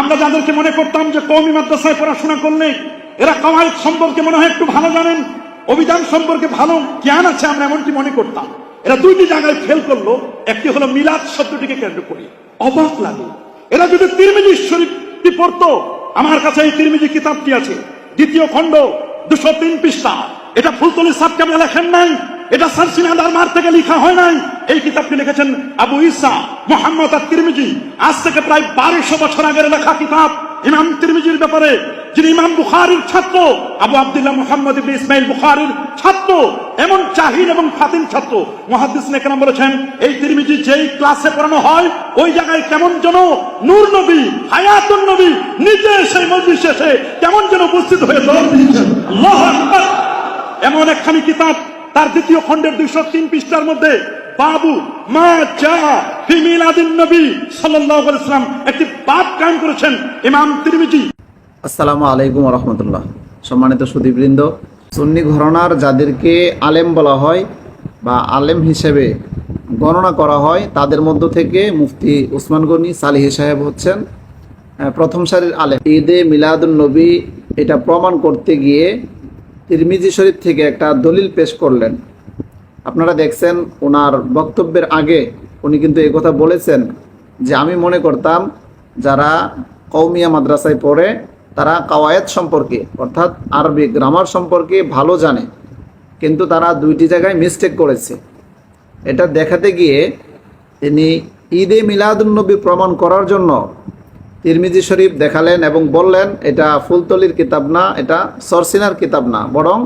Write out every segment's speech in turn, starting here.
আমরা যাদেরকে মনে করতাম যে কৌমি মাদ্রাসায় পড়াশোনা করলে এরা কামায়েত সম্পর্কে মনে হয় একটু ভালো জানেন, অভিধান সম্পর্কে ভালো, জ্ঞান আছে, আমরা এমনটি মনে করতাম। এরা দুইটি জায়গায় ফেল করল, একটি হলো মিলাদ শব্দটিকে কেন্দ্র করে। অবাক লাগে। এরা যদি তিরমিজি শরীফটি পড়তো, আমার কাছে এই তিরমিজি কিতাবটি আছে, দ্বিতীয় খণ্ড, দুশো তিন পৃষ্ঠা। এটা ফুলতলি সাবকাবে লেখেন নাই, এটা সারসিনাদার মার থেকে লেখা হয় নাই। এই কিতাবটি লিখেছেন আবু ইসা মোহাম্মদ তিরমিজি আজ থেকে প্রায় বারোশো বছর আগের লেখা কিতাব ইমাম তিরমিজির ব্যাপারে, যিনি ইমাম বুখারির ছাত্র, আবু আব্দুল্লাহ মোহাম্মদ ইবনে ইসমাইল বুখারির ছাত্র, এমন জাহির এবং ফাতিন ছাত্র। মহাদিস নেকরাম বলেছেন, এই তিরমিজি যেই ক্লাসে পড়ানো হয়, ওই জায়গায় কেমন যেন নূর নবী, হায়াতুন নবী নিজে সেই মজলিসে এসে কেমন যেন উপস্থিত হয়ে এমন একখানি কিতাব তার দ্বিতীয় খণ্ডের দুইশো তিন পৃষ্ঠার মধ্যে বাবু, মা যা ফি মিলাদিন নবী সাল্লাল্লাহু আলাইহি সাল্লাম একটি বাব কায়েম করেছেন ইমাম তিরমিজি। আসসালামু আলাইকুম রহমতুল্লাহ সম্মানিত সুদীবৃন্দ সুন্নি ঘরানার যাদেরকে আলেম বলা হয় বা আলেম হিসেবে গণনা করা হয়, তাদের মধ্য থেকে মুফতি উসমান গনি সালিহি সাহেব হচ্ছেন প্রথম সারির আলেম। ঈদে মিলাদুল নবী এটা প্রমাণ করতে গিয়ে তিরমিজি শরীফ থেকে একটা দলিল পেশ করলেন। আপনারা দেখছেন ওনার বক্তব্যের আগে উনি কিন্তু এই কথা বলেছেন যে আমি মনে করতাম যারা কৌমিয়া মাদ্রাসায় পড়ে তারা কাওয়ায়েত সম্পর্কে, অর্থাৎ আরবি গ্রামার সম্পর্কে ভালো জানে। কিন্তু তারা দুইটি জায়গায় মিস্টেক করেছে। এটা দেখাতে গিয়ে তিনি ঈদে মিলাদুন্নবী প্রমাণ করার জন্য তিরমিজি শরীফ দেখালেন এবং বললেন, এটা ফুলতলির কিতাব না, এটা সরসিনার কিতাব না, বরং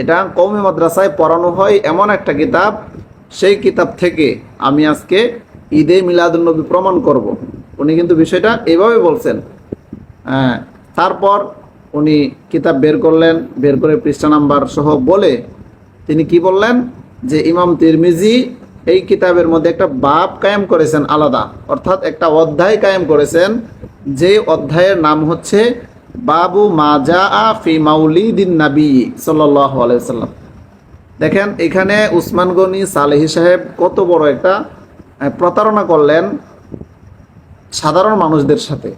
এটা কৌমি মাদ্রাসায় পড়ানো হয় এমন একটা কিতাব। সেই কিতাব থেকে আমি আজকে ঈদে মিলাদুন্নবী প্রমাণ করব। উনি কিন্তু বিষয়টা এভাবে বলছেন। হ্যাঁ, তারপর উনি কিতাব বের করলেন বের করে পৃষ্ঠা নাম্বার সহ বলে তিনি কি বললেন? যে ইমাম তিরমিজি এই কিতাবের মধ্যে একটা বাপ কায়েম করেছেন আলাদা। অর্থাৎ একটা অধ্যায় কায়েম করেছেন। যে অধ্যায়ের নাম হচ্ছে বাবু মাজা ফি মাউলিদিন নাবি সাল্লাহ আলাইসাল্লাম দেখেন, এখানে উসমান গনি সালেহি সাহেব কত বড় একটা প্রতারণা করলেন সাধারণ মানুষদের সাথে।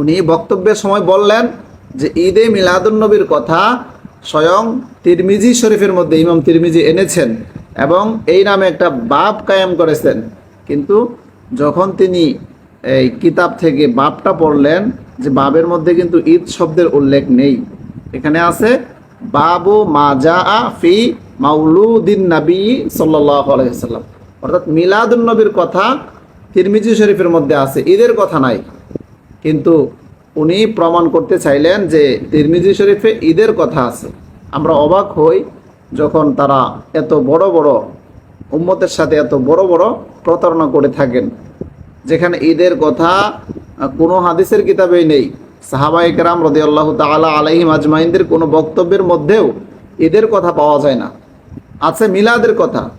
উনি বক্তব্যের সময় বললেন যে, ঈদে মিলাদুন্নবীর কথা স্বয়ং তিরমিজি শরীফের মধ্যে ইমাম তিরমিজি এনেছেন এবং এই নামে একটা বাপ কায়েম করেছেন। কিন্তু যখন তিনি এই কিতাব থেকে বাপটা পড়লেন যে বাবের মধ্যে কিন্তু ঈদ শব্দের উল্লেখ নেই। এখানে আছে, বাবু মাজা ফি মাউলুদ্দিন নবী আলাইসাল্লাম অর্থাৎ মিলাদুন নবীর কথা তিরমিজি শরীফের মধ্যে আছে, ঈদের কথা নাই। কিন্তু উনি প্রমাণ করতে চাইলেন যে তিরমিজি শরীফে ঈদের কথা আছে। আমরা অবাক হই যখন তারা এত বড় বড় উম্মতের সাথে এত বড় বড় প্রতারণা করে থাকেন, যেখানে ঈদের কথা কোনো হাদিসের কিতাবেই নেই। সাহাবা একরাম রদি আল্লাহ তালা আলহিম আজমাইনদের কোনো বক্তব্যের মধ্যেও ঈদের কথা পাওয়া যায় না। আছে মিলাদের কথা।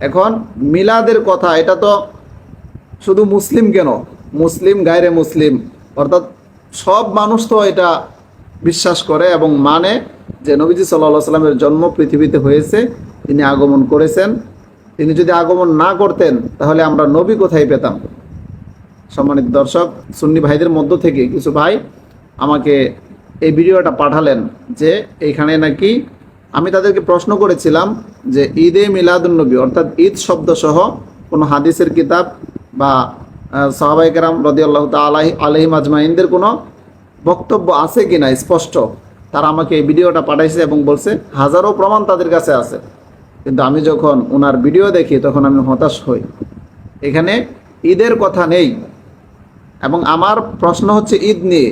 এখন মিলাদের কথা, এটা তো শুধু মুসলিম কেন? মুসলিম গায়রে মুসলিম। অর্থাৎ সব মানুষ তো এটা বিশ্বাস করে এবং মানে যে নবীজি সাল্লাহ সাল্লামের জন্ম পৃথিবীতে হয়েছে, তিনি আগমন করেছেন। তিনি যদি আগমন না করতেন, তাহলে আমরা নবী কোথায় পেতাম? সম্মানিত দর্শক, সুন্নি ভাইদের মধ্য থেকে কিছু ভাই আমাকে এই ভিডিওটা পাঠালেন যে এইখানে নাকি আমি তাদেরকে প্রশ্ন করেছিলাম যে ঈদে মিলাদুন্নবী অর্থাৎ ঈদ শব্দ সহ কোনো হাদিসের কিতাব বা সাহাবাই কেরাম রদি আল্লাহ তালাহি আলহিম আজমাইনদের কোনো বক্তব্য আছে কি না স্পষ্ট? তারা আমাকে এই ভিডিওটা পাঠাইছে এবং বলছে, হাজারো প্রমাণ তাদের কাছে আছে। কিন্তু আমি যখন ওনার ভিডিও দেখি তখন আমি হতাশ হই। এখানে ঈদের কথা নেই। এবং আমার প্রশ্ন হচ্ছে ঈদ নিয়ে।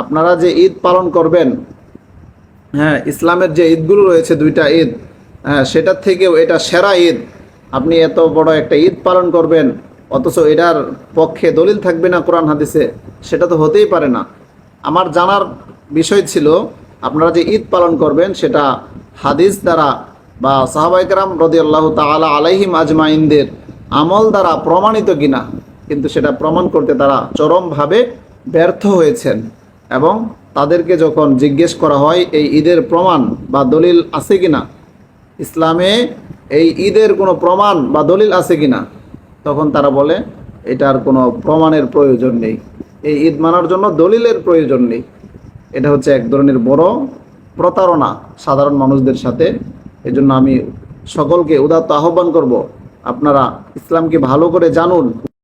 আপনারা যে ঈদ পালন করবেন হ্যাঁ ইসলামের যে ঈদগুলো রয়েছে, দুইটা ঈদ হ্যাঁ সেটার থেকেও এটা সেরা ঈদ। আপনি এত বড় একটা ঈদ পালন করবেন, অথচ এটার পক্ষে দলিল থাকবে না কোরআন হাদিসে, সেটা তো হতেই পারে না। আমার জানার বিষয় ছিল, আপনারা যে ঈদ পালন করবেন, সেটা হাদিস দ্বারা বা সাহাবাইকরাম রদি আল্লাহ তালা আলাইহিম আজমাইনদের আমল দ্বারা প্রমাণিত কিনা? কিন্তু সেটা প্রমাণ করতে তারা চরমভাবে ব্যর্থ হয়েছেন এবং তাদেরকে যখন জিজ্ঞেস করা হয়, এই ঈদের প্রমাণ বা দলিল আছে কিনা? ইসলামে এই ঈদের কোনো প্রমাণ বা দলিল আছে কিনা? তখন তারা বলে, এটার কোনো প্রমাণের প্রয়োজন নেই। এই ঈদ মানার জন্য দলিলের প্রয়োজন নেই। এটা হচ্ছে এক ধরনের বড় প্রতারণা সাধারণ মানুষদের সাথে। এজন্য আমি সকলকে উদাত্ত আহ্বান করব, আপনারা ইসলামকে ভালো করে জানুন।